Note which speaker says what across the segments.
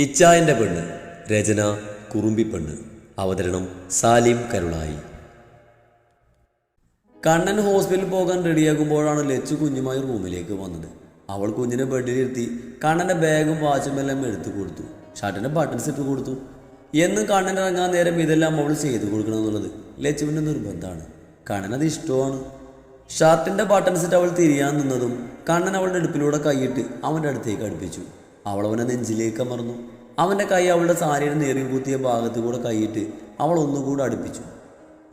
Speaker 1: ഇച്ചായന്റെ പെണ്ണ് രചന കുറുമ്പിപ്പെണ്ണ് അവതരണം സാലിം കരുളായി. കണ്ണൻ ഹോസ്പിറ്റലിൽ പോകാൻ റെഡിയാകുമ്പോഴാണ് ലച്ചു കുഞ്ഞുമായി റൂമിലേക്ക് വന്നത്. അവൾ കുഞ്ഞിനെ ബെഡിലിരുത്തി കണ്ണന്റെ ബാഗും വാച്ചും എല്ലാം എടുത്തു കൊടുത്തു. ഷർട്ടിന്റെ ബട്ടൺസ് ഇട്ട് കൊടുത്തു. എന്നും കണ്ണൻ ഇറങ്ങാൻ നേരം ഇതെല്ലാം അവൾ ചെയ്തു കൊടുക്കണം എന്നുള്ളത് ലച്ചുവിന്റെ നിർബന്ധമാണ്. കണ്ണൻ അത് ഇഷ്ടമാണ്. ഷർട്ടിന്റെ ബട്ടൺസ് ഇട്ട് അവൾ തിരിയാൻ നിന്നതും കണ്ണൻ അവളുടെ അടുപ്പിലൂടെ കൈയിട്ട് അവന്റെ അടുത്തേക്ക് അടുപ്പിച്ചു. അവൾ അവനെ നെഞ്ചിലേക്ക് അമർന്നു. അവന്റെ കൈ അവളുടെ സാരിയുടെ നേറിയും കുത്തിയ ഭാഗത്ത് കൂടെ കൈയിട്ട് അവൾ ഒന്നുകൂടെ അടുപ്പിച്ചു.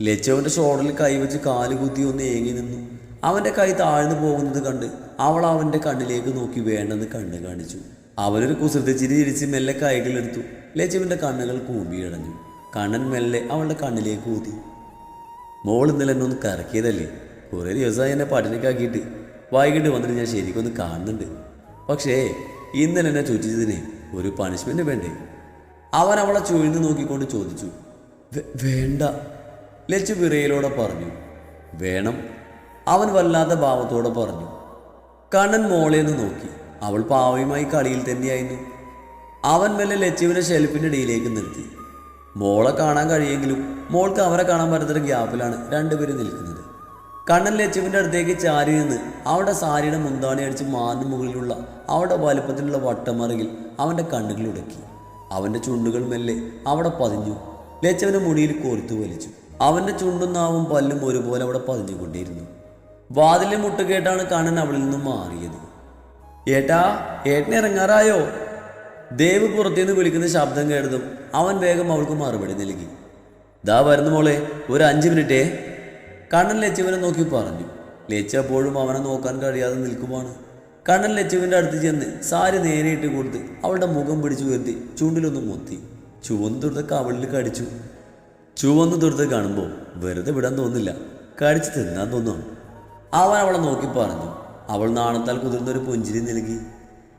Speaker 1: ലച്ചവന്റെ ഷോൾഡറിൽ കൈവച്ച് കാൽ കുത്തി ഒന്ന് ഏങ്ങി നിന്നു. അവന്റെ കൈ താഴ്ന്നു പോകുന്നത് കണ്ട് അവൾ അവന്റെ കണ്ണിലേക്ക് നോക്കി വേണ്ടെന്ന് കണ്ണ് കാണിച്ചു. അവനൊരു കുസൃതി ചിരി ചിരിച്ച് മെല്ലെ കൈകളെടുത്തു ലച്ചവന്റെ കണ്ണുകൾ കൂമ്പിയടഞ്ഞു കണ്ണൻ മെല്ലെ അവളുടെ കണ്ണിലേക്ക് ഊതി. മോൾ ഇന്നലെ എന്നെ ഒന്ന് കറക്കിയതല്ലേ? കുറേ ദിവസമായി എന്നെ പട്ടിണിക്കാക്കിയിട്ട്. വൈകിട്ട് വന്നിട്ട് ഞാൻ ശരിക്കൊന്ന് കാണുന്നുണ്ട്. പക്ഷേ ഇന്നലെ എന്നെ ചുറ്റിച്ചതിന് ഒരു പണിഷ്മെന്റ് വേണ്ടേ? അവൻ അവളെ ചുഴിഞ്ഞു നോക്കിക്കൊണ്ട് ചോദിച്ചു "വേ- വേണ്ട. ലച്ചു വിറയിലൂടെ പറഞ്ഞു വേണം. അവൻ വല്ലാത്ത ഭാവത്തോടെ പറഞ്ഞു കണ്ണൻ മോളെ ഒന്ന് നോക്കി അവൾ പാവയുമായി കളിയിൽ തന്നെയായിരുന്നു. അവൻ മെല്ലെ ലച്ചുവിനെ ഷെൽഫിന്റെ ഇടയിലേക്ക് നിർത്തി മോളെ കാണാൻ കഴിയെങ്കിലും മോൾക്ക് അവരെ കാണാൻ പറ്റാത്തൊരു ഗ്യാപ്പിലാണ് രണ്ടുപേരും നിൽക്കുന്നത്. കണ്ണൻ ലച്ചുവിന്റെ അടുത്തേക്ക് ചാരി നിന്ന് അവളുടെ സാരിയുടെ മുന്താണി അടിച്ച് മാറിന് മുകളിലുള്ള അവളുടെ വലുപ്പത്തിലുള്ള വട്ടമറിയിൽ അവന്റെ കണ്ണുകൾ ഉടക്കി. അവന്റെ ചുണ്ടുകൾ മെല്ലെ അവിടെ പതിഞ്ഞു. ലച്ചവന്റെ മുടിയിൽ കോർത്തു വലിച്ചു. അവന്റെ ചുണ്ടും നാവും പല്ലും ഒരുപോലെ അവിടെ പതിഞ്ഞുകൊണ്ടിരുന്നു. വാതിലെ മുട്ട് കേട്ടാണ് കണ്ണൻ അവളിൽ നിന്നും മാറിയത്. ഏട്ടാ ഏട്ടനെ ഇറങ്ങാറായോ? ദേവ് പുറത്തുനിന്ന് വിളിക്കുന്ന ശബ്ദം കേട്ടതും അവൻ വേഗം അവൾക്ക് മറുപടി നൽകി. ദാ വരുന്നു മോളെ ഒരു അഞ്ച് മിനിറ്റേ. കണ്ണൻ ലച്ചുവിനെ നോക്കി പറഞ്ഞു. ലച്ചു അപ്പോഴും അവനെ നോക്കാൻ കഴിയാതെ നിൽക്കുമാണ് കണ്ണൻ ലച്ചുവിന്റെ അടുത്ത് ചെന്ന് സാരി നേരിട്ട് കൊടുത്ത് അവളുടെ മുഖം പിടിച്ചു ഉയർത്തി ചൂണ്ടിലൊന്ന് മുത്തി. ചുവന്ന് തുറത്ത് കവളിൽ കടിച്ചു. ചുവന്ന് തുറത്ത് കാണുമ്പോൾ വെറുതെ വിടാൻ തോന്നില്ല കടിച്ച് തിന്നാൻ തോന്നുന്നു. അവൻ അവളെ നോക്കി പറഞ്ഞു. അവൾ നാണത്താൽ കുതിർന്നൊരു പുഞ്ചിരി നൽകി.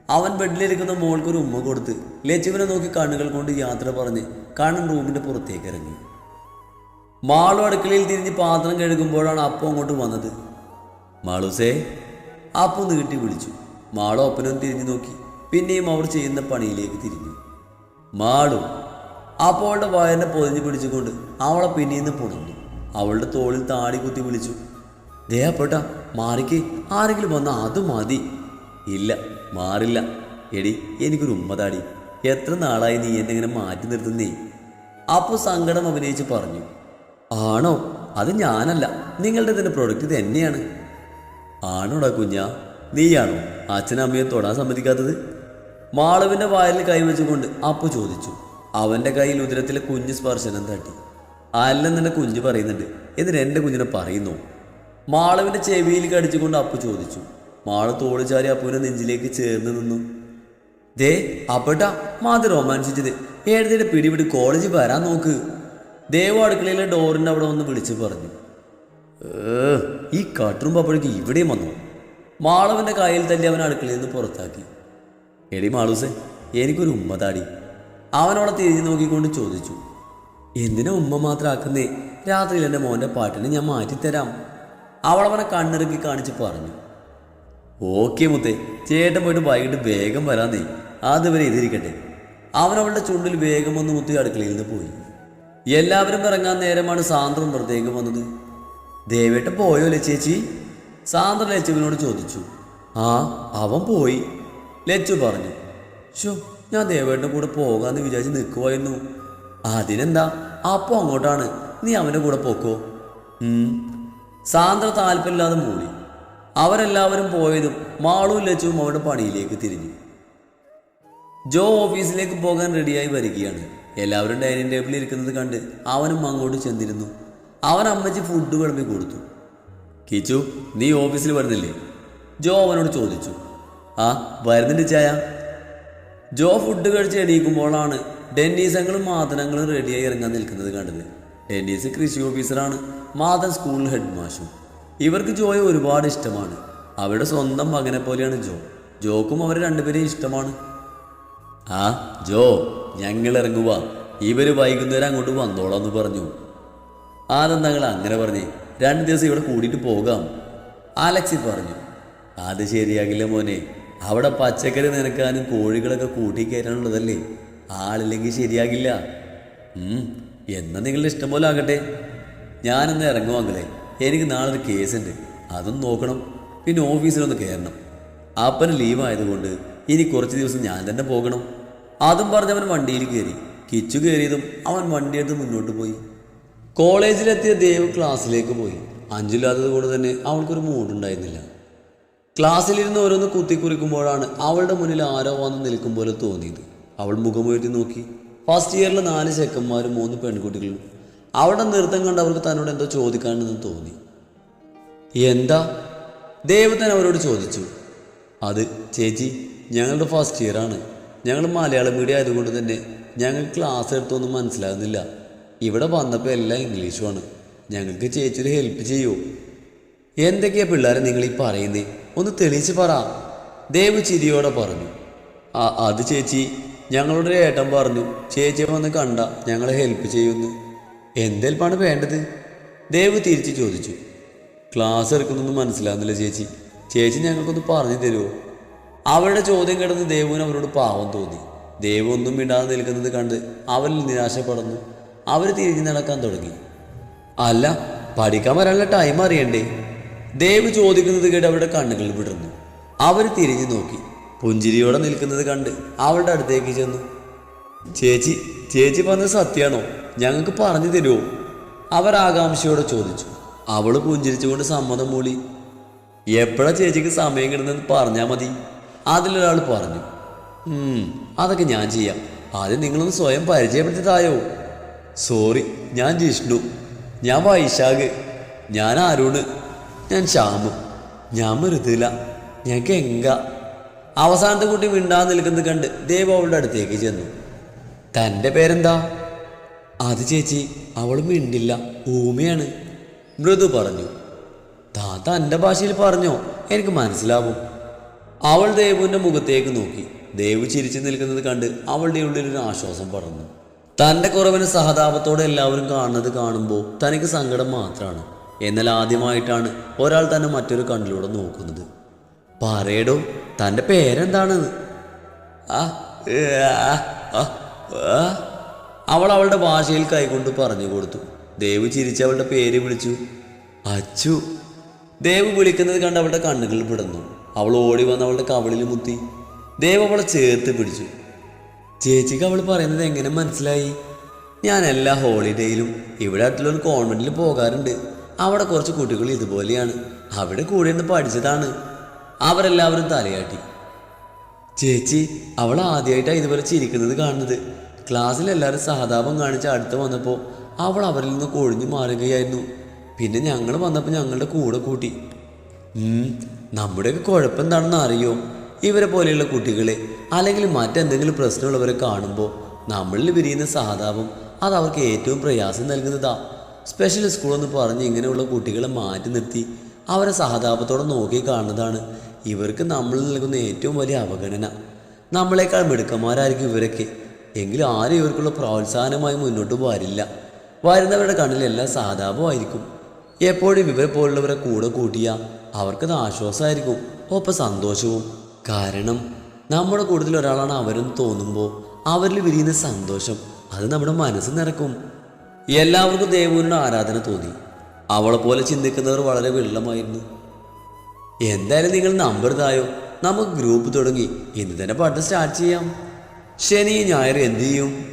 Speaker 1: അവൻ ബെഡിലിരിക്കുന്ന മോൾക്കൊരു ഉമ്മ കൊടുത്ത് ലച്ചുവിനെ നോക്കി കണ്ണുകൾ കൊണ്ട് യാത്ര പറഞ്ഞ് കണ്ണൻ റൂമിന്റെ പുറത്തേക്ക് ഇറങ്ങി. മാളു അടുക്കളയിൽ തിരിഞ്ഞ് പാത്രം കഴുകുമ്പോഴാണ് അപ്പം അങ്ങോട്ട് വന്നത്. മാളൂസേ അപ്പം നീട്ടി വിളിച്ചു. മാളു അപ്പനും തിരിഞ്ഞു നോക്കി. പിന്നെയും അവർ ചെയ്യുന്ന പണിയിലേക്ക് തിരിഞ്ഞു. മാളു അപ്പോളുടെ വയറിനെ പൊതിഞ്ഞ് പിടിച്ചുകൊണ്ട് അവളെ പിന്നീന്ന് പുണർന്നു. അവളുടെ തോളിൽ താടി കുത്തി വിളിച്ചു. ദേഹപ്പെട്ട മാറിക്ക്. ആരെങ്കിലും വന്ന അത് മതി. ഇല്ല മാറില്ല. എടി എനിക്കൊരു ഉമ്മതാടി എത്ര നാളായി നീ എന്നെങ്ങനെ മാറ്റി നിർത്തുന്നേ? അപ്പോൾ സങ്കടം അഭിനയിച്ച് പറഞ്ഞു. ആണോ? അത് ഞാനല്ല. നിങ്ങളുടെ തന്നെ പ്രൊഡക്റ്റ് തന്നെയാണ്. ആണോടാ കുഞ്ഞ? നീയാണോ? അച്ഛനും അമ്മയും തൊടാൻ സമ്മതിക്കാത്തത്? മാളവിന്റെ വായലിൽ കൈവച്ചുകൊണ്ട് അപ്പു ചോദിച്ചു. അവന്റെ കയ്യിൽ ഉദരത്തിലെ കുഞ്ഞ് സ്പർശനം തട്ടി. അല്ലെന്നെ കുഞ്ഞ് പറയുന്നുണ്ട്. എന്നിട്ട് എന്റെ കുഞ്ഞിനെ പറയുന്നു. മാളവിന്റെ ചെവിയിൽ കടിച്ചുകൊണ്ട് അപ്പു ചോദിച്ചു. മാള തോൾ ചാരി അപ്പുവിനെ നെഞ്ചിലേക്ക് ചേർന്ന് നിന്നു. ദേ അപ്പട്ടാ മാത് റൊമാൻസിച്ചത് ഏഴതിന്റെ പിടിപിടി കോളേജിൽ വരാൻ നോക്ക്. ദേവ അടുക്കളയിലെ ഡോറിന്റെ അവിടെ വന്ന് വിളിച്ച് പറഞ്ഞു. ഈ കാട്ടുറുമ്പ് അപ്പോഴേക്ക് ഇവിടെയും വന്നു. മാളവന്റെ കയ്യിൽ തല്ലി അവൻ അടുക്കളയിൽ നിന്ന് പുറത്താക്കി. എടി മാളൂസെ എനിക്കൊരു ഉമ്മ താടി. അവനോടെ തിരിഞ്ഞു നോക്കിക്കൊണ്ട് ചോദിച്ചു. എന്തിനാ ഉമ്മ മാത്രം ആക്കുന്നേ? രാത്രിയിൽ എന്റെ മോന്റെ പാട്ടിനെ ഞാൻ മാറ്റിത്തരാം. അവളവനെ കണ്ണിറുക്കി കാണിച്ച് പറഞ്ഞു. ഓക്കെ മുത്തേ ചേട്ടൻ പോയിട്ട് വൈകിട്ട് വേഗം വരാന്നേ അതുവരെ ഇതിരിക്കട്ടെ. അവൻ ചുണ്ടിൽ വേഗം ഒന്ന് മുത്തി അടുക്കളയിൽ നിന്ന് പോയി. എല്ലാവരും ഇറങ്ങാൻ നേരമാണ് സാന്ദ്രൻ പുറത്തേക്ക് വന്നത്. ദേവേട്ട പോയോ ലച്ചേച്ചി സാന്ദ്ര ലച്ചുവിനോട് ചോദിച്ചു. ആ അവൻ പോയി. ലച്ചു പറഞ്ഞു. ഷോ ഞാൻ ദേവേട്ടന്റെ കൂടെ പോകാന്ന് വിചാരിച്ച് നിൽക്കുമായിരുന്നു അതിനെന്താ? അപ്പോൾ അങ്ങോട്ടാണ്. നീ അവന്റെ കൂടെ പോക്കോ. സാന്ദ്ര താല്പര്യമില്ലാതെ മൂടി. അവരെല്ലാവരും പോയതും മാളും ലച്ചുവും അവരുടെ പണിയിലേക്ക് തിരിഞ്ഞു. ജോ ഓഫീസിലേക്ക് പോകാൻ റെഡിയായി വരികയാണ്. എല്ലാവരും ഡൈനിങ് ടേബിളിൽ ഇരിക്കുന്നത് കണ്ട് അവനും അങ്ങോട്ട് ചെന്നിരുന്നു. അവൻ അമ്മച്ചി ഫുഡ് വിളമ്പി കൊടുത്തു. കിച്ചു നീ ഓഫീസിൽ വരുന്നില്ലേ? ജോ അവനോട് ചോദിച്ചു. ആ വരുന്നുണ്ട് ചായ. ജോ ഫുഡ് കഴിച്ച് എണീക്കുമ്പോഴാണ് ഡെന്നീസങ്ങളും മാതനങ്ങളും റെഡിയായി ഇറങ്ങാൻ നിൽക്കുന്നത് കണ്ടത്. ഡെന്നീസ് കൃഷി ഓഫീസറാണ് മാതൻ സ്കൂൾ ഹെഡ് മാഷും. ഇവർക്ക് ജോയെ ഒരുപാട് ഇഷ്ടമാണ്. അവരുടെ സ്വന്തം മകനെ പോലെയാണ് ജോ. ജോക്കും അവരെ രണ്ടുപേരെയും ഇഷ്ടമാണ്. ആ ജോ ഞങ്ങൾ ഇറങ്ങുക ഇവർ വൈകുന്നേരം അങ്ങോട്ട് വന്നോളാന്ന് പറഞ്ഞു. ആനന്ദങ്ങൾ അങ്ങനെ പറഞ്ഞേ രണ്ട് ദിവസം ഇവിടെ കൂടിയിട്ട് പോകാം. അലക്സി പറഞ്ഞു അത് ശരിയാകില്ല മോനെ. അവിടെ പച്ചക്കറി നിനക്കാനും കോഴികളൊക്കെ കൂട്ടിക്കയറ്റാനുള്ളതല്ലേ? ആളില്ലെങ്കിൽ ശരിയാകില്ല. എന്നാൽ എന്നാ നിങ്ങളുടെ ഇഷ്ടം പോലെ ആകട്ടെ. ഞാനൊന്ന് ഇറങ്ങുവാങ്ങളെ എനിക്ക് നാളെ ഒരു കേസുണ്ട്. അതും നോക്കണം. പിന്നെ ഓഫീസിലൊന്ന് കയറണം. അപ്പന് ലീവ് ആയതുകൊണ്ട് ഇനി കുറച്ച് ദിവസം ഞാൻ തന്നെ പോകണം. അതും പറഞ്ഞ് അവൻ വണ്ടിയിൽ കയറി കിച്ചു കയറിയതും അവൻ വണ്ടിയെടുത്ത് മുന്നോട്ട് പോയി. കോളേജിലെത്തിയ ദേവ് ക്ലാസ്സിലേക്ക് പോയി. അഞ്ചില്ലാത്തത് കൊണ്ട് തന്നെ അവൾക്കൊരു മൂടുണ്ടായിരുന്നില്ല ക്ലാസ്സിലിരുന്ന് ഓരോന്ന് കുത്തിക്കുറിക്കുമ്പോഴാണ് അവളുടെ മുന്നിൽ ആരോ വന്ന് നിൽക്കും പോലെ തോന്നിയത്. അവൾ മുഖമുയർത്തി നോക്കി. ഫസ്റ്റ് ഇയറിലെ നാല് ചെക്കന്മാരും മൂന്ന് പെൺകുട്ടികളും. അവളുടെ നൃത്തം കണ്ട് അവർക്ക് തന്നോട് എന്തോ ചോദിക്കാനെന്ന് തോന്നി. എന്താ? ദേവതൻ അവരോട് ചോദിച്ചു. അത് ചേച്ചി ഞങ്ങളുടെ ഫസ്റ്റ് ഇയറാണ് ഞങ്ങൾ മലയാളം മീഡിയം ആയതുകൊണ്ട് തന്നെ ഞങ്ങൾ ക്ലാസ് എടുത്തൊന്നും മനസ്സിലാകുന്നില്ല. ഇവിടെ വന്നപ്പോൾ എല്ലാം ഇംഗ്ലീഷുമാണ്. ഞങ്ങൾക്ക് ചേച്ചി ഒരു ഹെൽപ്പ് ചെയ്യുമോ എന്തൊക്കെയാ പിള്ളേരെ നിങ്ങൾ ഈ പറയുന്നേ? ഒന്ന് തെളിയിച്ച് പറ. ദേവ് ചിരിയോടെ പറഞ്ഞു. ആ അത് ചേച്ചി ഞങ്ങളുടെ ഏട്ടൻ പറഞ്ഞു. ചേച്ചിയെ വന്ന് കണ്ട ഞങ്ങളെ ഹെൽപ്പ് ചെയ്യുമെന്ന് എന്തെൽപ്പാണ് വേണ്ടത്? ദേവ് തിരിച്ച് ചോദിച്ചു. ക്ലാസ് എടുക്കുന്നൊന്നും മനസ്സിലാകുന്നില്ല ചേച്ചി. ചേച്ചി ഞങ്ങൾക്കൊന്ന് പറഞ്ഞു തരുമോ അവരുടെ ചോദ്യം കിടന്ന് ദേവുവിന് അവരോട് പാവം തോന്നി. ദേവ് ഒന്നും മിണ്ടാതെ നിൽക്കുന്നത് കണ്ട് അവരിൽ നിരാശപ്പെടുന്നു. അവർ തിരിഞ്ഞു നടക്കാൻ തുടങ്ങി. അല്ല പഠിക്കാൻ വരാനുള്ള ടൈം അറിയണ്ടേ? ദേവ് ചോദിക്കുന്നത് കേട്ട് അവരുടെ കണ്ണുകൾ വിടർന്നു. അവർ തിരിഞ്ഞു നോക്കി. പുഞ്ചിരിയോടെ നിൽക്കുന്നത് കണ്ട് അവളുടെ അടുത്തേക്ക് ചെന്നു. ചേച്ചി ചേച്ചി പറഞ്ഞത് സത്യമാണോ? ഞങ്ങൾക്ക് പറഞ്ഞു തരുമോ അവർ ആകാംക്ഷയോടെ ചോദിച്ചു. അവൾ പുഞ്ചിരിച്ചുകൊണ്ട് സമ്മതം മൂളി. എപ്പോഴാ ചേച്ചിക്ക് സമയം കിട്ടുന്നതെന്ന് പറഞ്ഞാൽ മതി? അതിലൊരാൾ പറഞ്ഞു "ഉം, അതൊക്കെ ഞാൻ ചെയ്യാം. ആദ്യം നിങ്ങളൊന്ന് സ്വയം പരിചയപ്പെടുത്തിയതായോ സോറി ഞാൻ ജിഷ്ണു. ഞാൻ വൈശാഖ്. ഞാൻ അരുണ്. ഞാൻ ശ്യാമു. ഞാൻ മൃദുല. ഞാൻ ഗംഗ. അവസാനത്തെ കുട്ടി മിണ്ടാൻ നിൽക്കുന്നത് കണ്ട് ദേവ് അവളുടെ അടുത്തേക്ക് ചെന്നു. തന്റെ പേരെന്താ? അത് ചേച്ചി അവൾ മിണ്ടില്ല. ഊമയാണ്. മൃദു പറഞ്ഞു താത്ത എന്റെ ഭാഷയിൽ പറഞ്ഞോ? എനിക്ക് മനസ്സിലാവും. അവൾ ദേവുവിന്റെ മുഖത്തേക്ക് നോക്കി. ദേവ് ചിരിച്ചു നിൽക്കുന്നത് കണ്ട് അവളുടെ ഉള്ളിൽ ഒരു ആശ്വാസം പടർന്നു. തന്റെ കുറവിന് സഹതാപത്തോടെ എല്ലാവരും കാണുന്നത് കാണുമ്പോൾ തനിക്ക് സങ്കടം മാത്രമാണ് എന്നാൽ ആദ്യമായിട്ടാണ് ഒരാൾ തന്നെ മറ്റൊരു കണ്ണിലൂടെ നോക്കുന്നത്. പറയടോ തന്റെ പേരെന്താണെന്ന്. അവൾ അവളുടെ ഭാഷയിൽ കൈകൊണ്ട് പറഞ്ഞു കൊടുത്തു. ദേവ് ചിരിച്ച് അവളുടെ പേര് വിളിച്ചു. അച്ചു. ദേവ് വിളിക്കുന്നത് കണ്ട് അവളുടെ കണ്ണുകൾ പിടന്നു അവൾ ഓടി വന്ന് അവളുടെ കവളിൽ മുത്തി. ദേവ് അവളെ ചേർത്ത് പിടിച്ചു. ചേച്ചിക്ക് അവൾ പറയുന്നത് എങ്ങനെ മനസ്സിലായി? ഞാൻ എല്ലാ ഹോളിഡേയിലും ഇവിടെ അടുത്തുള്ള ഒരു കോൺവെന്റിൽ പോകാറുണ്ട്. അവിടെ കുറച്ച് കുട്ടികൾ ഇതുപോലെയാണ്. അവിടെ കൂടെ നിന്ന് പഠിച്ചതാണ്. അവരെല്ലാവരും തലയാട്ടി. ചേച്ചി അവൾ ആദ്യമായിട്ടാണ് ഇതുപോലെ ചിരിക്കുന്നത് കാണുന്നത്. ക്ലാസ്സിൽ എല്ലാവരും സഹതാപം കാണിച്ച് അടുത്ത് വന്നപ്പോൾ അവൾ അവരിൽ നിന്ന് കൊഴിഞ്ഞു മാറുകയായിരുന്നു. പിന്നെ ഞങ്ങൾ വന്നപ്പോൾ ഞങ്ങളുടെ കൂടെ കൂട്ടി. നമ്മുടെയൊക്കെ കുഴപ്പം എന്താണെന്ന് അറിയോ? ഇവരെ പോലെയുള്ള കുട്ടികളെ അല്ലെങ്കിൽ മറ്റെന്തെങ്കിലും പ്രശ്നമുള്ളവരെ കാണുമ്പോൾ നമ്മളിൽ വിരിയുന്ന സഹതാപം അത് അവർക്ക് ഏറ്റവും പ്രയാസം നൽകുന്നതാ. സ്പെഷ്യൽ സ്കൂൾ എന്ന് പറഞ്ഞ് ഇങ്ങനെയുള്ള കുട്ടികളെ മാറ്റി നിർത്തി അവരെ സഹതാപത്തോടെ നോക്കി കാണുന്നതാണ് ഇവർക്ക് നമ്മൾ നൽകുന്ന ഏറ്റവും വലിയ അവഗണന. നമ്മളെക്കാൾ മിടുക്കന്മാരായിരിക്കും ഇവരൊക്കെ. എങ്കിലും ആരും ഇവർക്കുള്ള പ്രോത്സാഹനമായി മുന്നോട്ട് വരില്ല. വരുന്നവരുടെ കണ്ണിലെല്ലാം സഹതാപമായിരിക്കും. എപ്പോഴും ഇവരെ പോലുള്ളവരെ കൂടെ കൂട്ടിയ അവർക്കത് ആശ്വാസമായിരിക്കും ഒപ്പം സന്തോഷവും. കാരണം നമ്മുടെ കൂട്ടത്തിൽ ഒരാളാണ് അവരെന്ന് തോന്നുമ്പോൾ അവരിൽ വിരിയുന്ന സന്തോഷം അത് നമ്മുടെ മനസ്സ് നിറക്കും. എല്ലാവർക്കും ദേവുവിനോട് ആരാധന തോന്നി. അവളെ പോലെ ചിന്തിക്കുന്നവർ വളരെ വെള്ളമായിരുന്നു. എന്തായാലും നിങ്ങൾ നമ്പർ തായോ നമുക്ക് ഗ്രൂപ്പ് തുടങ്ങി. ഇന്ന് തന്നെ പാട്ട് സ്റ്റാർട്ട് ചെയ്യാം. ശനി ഞായർ എന്ത് ചെയ്യും?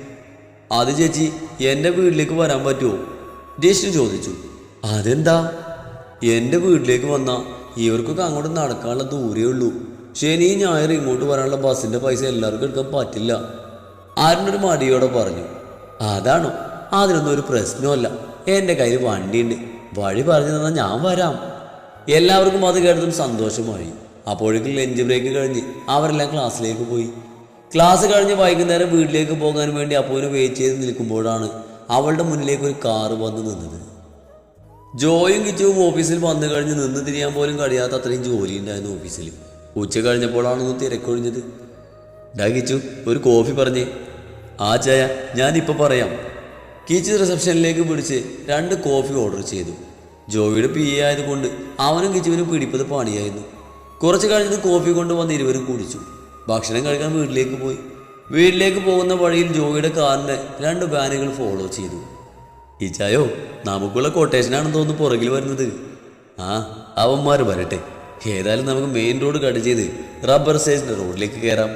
Speaker 1: അത് ചേച്ചി എന്റെ വീട്ടിലേക്ക് വരാൻ പറ്റുമോ ജിഷ്ണു ചോദിച്ചു. അതെന്താ? എന്റെ വീട്ടിലേക്ക് വന്നാൽ ഇവർക്കൊക്കെ അങ്ങോട്ട് നടക്കാനുള്ള ദൂരേ ഉള്ളൂ. ശനി ഞായർ ഇങ്ങോട്ട് വരാനുള്ള ബസ്സിന്റെ പൈസ എല്ലാവർക്കും എടുക്കാൻ പറ്റില്ല. ആരിനൊരു മടിയോടെ പറഞ്ഞു. അതാണോ? അതിനൊന്നും ഒരു പ്രശ്നമല്ല എന്റെ കയ്യിൽ വണ്ടിയുണ്ട്. വഴി പറഞ്ഞു തന്നാൽ ഞാൻ വരാം. എല്ലാവർക്കും അത് കേട്ടതും സന്തോഷമായി. അപ്പോഴേക്കും ലഞ്ച് ബ്രേക്ക് കഴിഞ്ഞ് അവരെല്ലാം ക്ലാസ്സിലേക്ക് പോയി. ക്ലാസ് കഴിഞ്ഞ് വൈകുന്നേരം വീട്ടിലേക്ക് പോകാൻ വേണ്ടി അപ്പോന് വെയിറ്റ് ചെയ്ത് നിൽക്കുമ്പോഴാണ് അവളുടെ മുന്നിലേക്ക് ഒരു കാറ് വന്ന് നിന്നത്. ജോയും കിച്ചുവും ഓഫീസിൽ വന്നു കഴിഞ്ഞ് നിന്ന് തിരിയാൻ പോലും കഴിയാത്ത അത്രയും ജോലി ഉണ്ടായിരുന്നു ഓഫീസിൽ. ഉച്ച കഴിഞ്ഞപ്പോഴാണ് ഒന്ന് തിരക്കൊഴിഞ്ഞത് ഡാ കിച്ചു ഒരു കോഫി പറഞ്ഞേ. ആ ചായ ഞാനിപ്പോൾ പറയാം. കിച്ചു റിസപ്ഷനിലേക്ക് പിടിച്ച് രണ്ട് കോഫി ഓർഡർ ചെയ്തു. ജോയിയുടെ പി എ ആയതുകൊണ്ട് അവനും കിച്ചുവിനും പിടിപ്പത് പണിയായിരുന്നു. കുറച്ച് കഴിഞ്ഞത് കോഫി കൊണ്ട് വന്ന് ഇരുവരും കുടിച്ചു. ഭക്ഷണം കഴിക്കാൻ വീട്ടിലേക്ക് പോയി. വീട്ടിലേക്ക് പോകുന്ന വഴിയിൽ ജോയിയുടെ കാറിന്റെ രണ്ട് ബാനുകൾ ഫോളോ ചെയ്തു. ഇച്ചായോ നമുക്കുള്ള കൊട്ടേഷനാണെന്ന് തോന്നുന്നു പുറകിൽ വരുന്നത്. ആ അവന്മാർ വരട്ടെ. ഏതായാലും നമുക്ക് മെയിൻ റോഡ് കട്ട് ചെയ്ത് റബ്ബർ സ്റ്റേഷന്റെ റോഡിലേക്ക് കയറാം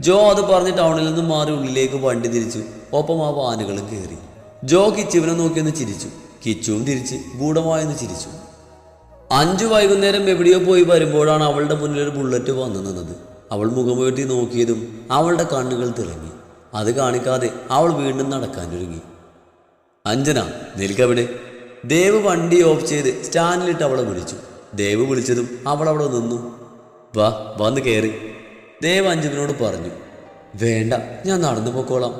Speaker 1: ജോ അത് പറഞ്ഞ് ടൗണിൽ നിന്ന് മാറി ഉള്ളിലേക്ക് വണ്ടി തിരിച്ചു. ഒപ്പം ആ വാനുകളും കയറി ജോ കിച്ചുവിനെ നോക്കിയൊന്ന് ചിരിച്ചു. കിച്ചുവും തിരിച്ച് ഗൂഢമായൊന്ന് ചിരിച്ചു. അഞ്ചു വൈകുന്നേരം എവിടെയോ പോയി വരുമ്പോഴാണ് അവളുടെ മുന്നിൽ ഒരു ബുള്ളറ്റ് വന്നു നിന്നത്. അവൾ മുഖമുയർത്തി നോക്കിയതും അവളുടെ കണ്ണുകൾ തിളങ്ങി. അത് കാണിക്കാതെ അവൾ വീണ്ടും നടക്കാനൊരുങ്ങി അഞ്ജന നിൽക്കവിടെ ദേവ് വണ്ടി ഓഫ് ചെയ്ത് സ്റ്റാൻഡിലിട്ട് അവളെ വിളിച്ചു. ദേവ് വിളിച്ചതും അവൾ നിന്നു. വാ വന്ന് കയറി ദേവ് അഞ്ജുവിനോട് പറഞ്ഞു വേണ്ട ഞാൻ നടന്നു പോക്കോളാം.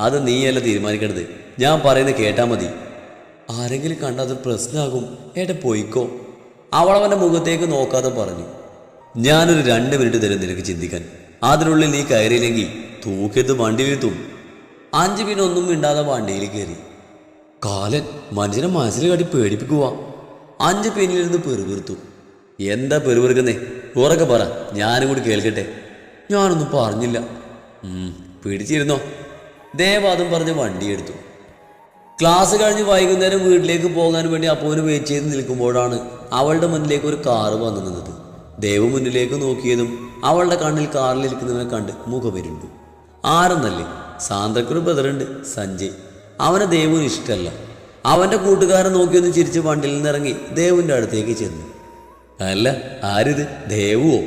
Speaker 1: അത് നീയല്ല തീരുമാനിക്കണത് ഞാൻ പറയുന്നത് കേട്ടാ മതി. ആരെങ്കിലും കണ്ടാൽ പ്രശ്നമാകും. ഏട്ടാ പോയിക്കോ. അവളവന്റെ മുഖത്തേക്ക് നോക്കാതെ പറഞ്ഞു ഞാനൊരു രണ്ട് മിനിറ്റ് തരും നിനക്ക് ചിന്തിക്കാൻ. അതിനുള്ളിൽ നീ കയറിയില്ലെങ്കിൽ തൂക്കിയത് വണ്ടി വീഴ്ത്തും അഞ്ച് പിന്നെ ഒന്നും മിണ്ടാതെ വണ്ടിയിൽ കയറി. കാലൻ മനുഷ്യനെ മനസ്സിൽ കാട്ടി പേടിപ്പിക്കുക അഞ്ച് പേനിലിരുന്ന് പെറുപിറുത്തു എന്താ പെറുപിറുക്കുന്നേ ഉറക്കെ പറ. ഞാനും കൂടി കേൾക്കട്ടെ. ഞാനൊന്നും പറഞ്ഞില്ല. പിടിച്ചിരുന്നോ? ദേവാദം പറഞ്ഞ് വണ്ടിയെടുത്തു ക്ലാസ് കഴിഞ്ഞ് വൈകുന്നേരം വീട്ടിലേക്ക് പോകാൻ വേണ്ടി അപ്പോന് വെയിറ്റ് ചെയ്ത് നിൽക്കുമ്പോഴാണ് അവളുടെ മുന്നിലേക്ക് ഒരു കാറ് വന്നു നിന്നത്. ദേവ് മുന്നിലേക്ക് നോക്കിയതും അവളുടെ കണ്ണിൽ കാറിലിരിക്കുന്നവനെ കണ്ട് മുഖവരുണ്ടു. ആരെന്നല്ലേ? സാന്ദ്രക്കൊരു ബ്രദറുണ്ട് സഞ്ജയ്. അവനെ ദൈവം ഇഷ്ടമല്ല. അവന്റെ കൂട്ടുകാരൻ നോക്കിയൊന്ന് ചിരിച്ച് വണ്ടിയിൽ നിന്നിറങ്ങി ദേവിന്റെ അടുത്തേക്ക് ചെന്നു. അല്ല ആരിത്? ദേവുവോ?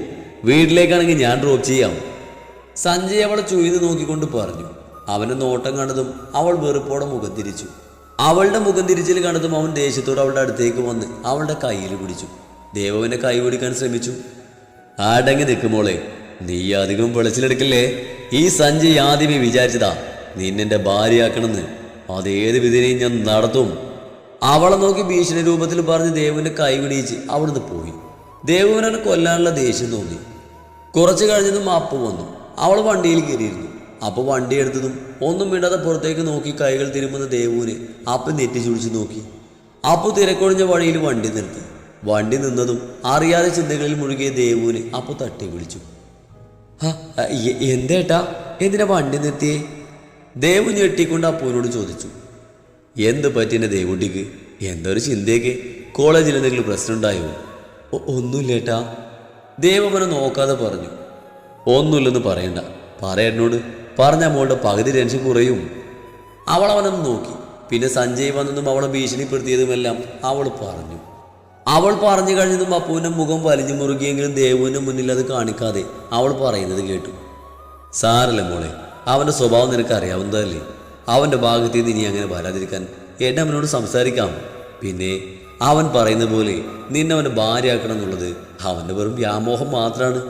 Speaker 1: വീട്ടിലേക്കാണെങ്കിൽ ഞാൻ ഡ്രോപ്പ് ചെയ്യാം. സഞ്ജയ് അവളെ ചുയിന്ന് നോക്കിക്കൊണ്ട് പറഞ്ഞു. അവന്റെ നോട്ടം കണ്ടതും അവൾ വെറുപ്പോടെ മുഖം തിരിച്ചു. അവളുടെ മുഖം തിരിച്ചിൽ കണ്ടതും അവൻ ദേഷ്യത്തോട് അവളുടെ അടുത്തേക്ക് വന്ന് അവളുടെ കയ്യിൽ പിടിച്ചു. ദേവവിന്റെ കൈ പിടിക്കാൻ ശ്രമിച്ചു. ആടങ്ങി നിൽക്കുമോളെ നീ അധികം വെളിച്ചിലെടുക്കില്ലേ ഈ സഞ്ജയ് ആദ്യമേ വിചാരിച്ചതാ നിന്നെന്റെ ഭാര്യയാക്കണമെന്ന്. അതേത് വിധിനെയും ഞാൻ നടത്തും. അവളെ നോക്കി ഭീഷണി രൂപത്തിൽ പറഞ്ഞ് ദേവുവിന്റെ കൈ പിടിയിച്ച് അവിടുന്ന് പോയി. ദേവുവിനെ കൊല്ലാനുള്ള ദേഷ്യം തോന്നി. കുറച്ച് കഴിഞ്ഞതും അപ്പു വന്നു. അവൾ വണ്ടിയിൽ കയറിയിരുന്നു. അപ്പോൾ വണ്ടി എടുത്തതും ഒന്നും മിണ്ടാതെ പുറത്തേക്ക് നോക്കി കൈകൾ തിരുമുന്ന ദേവുവിനെ അപ്പ നെറ്റി ചുഴിച്ചു നോക്കി. അപ്പു തിരക്കൊഴിഞ്ഞ വഴിയിൽ വണ്ടി നിർത്തി. വണ്ടി നിന്നതും അറിയാതെ ചിന്തകളിൽ മുഴുകിയ ദേവുവിനെ അപ്പു തട്ടി വിളിച്ചു "ഹ, എ- എന്തേട്ടാ? എന്തിനാ വണ്ടി നിർത്തിയേ? ദേവു ഞെട്ടിക്കൊണ്ട് അപ്പുവിനോട് ചോദിച്ചു എന്ത് പറ്റിന്റെ ദേവുട്ടിക്ക് എന്തൊരു ചിന്തയൊക്കെ? കോളേജിൽ എന്തെങ്കിലും പ്രശ്നം ഉണ്ടായോ "ഒ- ഒന്നുമില്ലേട്ടാ ദേവമനെ നോക്കാതെ പറഞ്ഞു ഒന്നുമില്ലെന്ന് പറയണ്ട. പറയനോട് പറഞ്ഞ മോളുടെ പകുതി ടെൻഷൻ കുറയും. അവൾ അവനൊന്ന് നോക്കി. പിന്നെ സഞ്ജയ് വന്നതും അവളെ ഭീഷണിപ്പെടുത്തിയതുമെല്ലാം അവൾ പറഞ്ഞു. അവൾ പറഞ്ഞു കഴിഞ്ഞതും അപ്പുവിന്റെ മുഖം വലിഞ്ഞു മുറുകിയെങ്കിലും ദേവുവിന്റെ മുന്നിൽ അത് കാണിക്കാതെ അവൾ പറയുന്നത് കേട്ടു. സാരല്ല മോളെ അവന്റെ സ്വഭാവം നിനക്ക് അറിയാവുന്നതല്ലേ അവന്റെ ഭാഗത്ത് നിന്ന് ഇനി അങ്ങനെ വരാതിരിക്കാൻ എന്നെ അവനോട് സംസാരിക്കാം. പിന്നെ അവൻ പറയുന്ന പോലെ നിന്നെ ഭാര്യയാക്കണം എന്നുള്ളത് അവന്റെ വെറും വ്യാമോഹം മാത്രമാണ്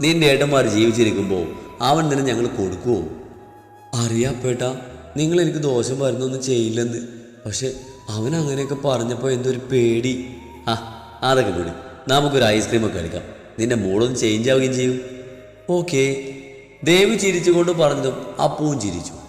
Speaker 1: നിന്റെ ഏട്ടന്മാർ ജീവിച്ചിരിക്കുമ്പോൾ അവൻ നിന്നെ ഞങ്ങൾ കൊടുക്കുമോ അറിയാപ്പേട്ട നിങ്ങൾ എനിക്ക് ദോഷം വരുന്നൊന്നും ചെയ്യില്ലെന്ന്. പക്ഷെ അവൻ അങ്ങനെയൊക്കെ പറഞ്ഞപ്പോൾ എന്തൊരു പേടി. ആ അതൊക്കെ പേടി. നമുക്കൊരു ഐസ്ക്രീം ഒക്കെ എടുക്കാം നിന്റെ മൂളൊന്ന് ചേഞ്ച് ആവുകയും ചെയ്യും. ഓക്കേ ദേവി ചിരിച്ചുകൊണ്ട് പറഞ്ഞു അപ്പുവും ചിരിച്ചു.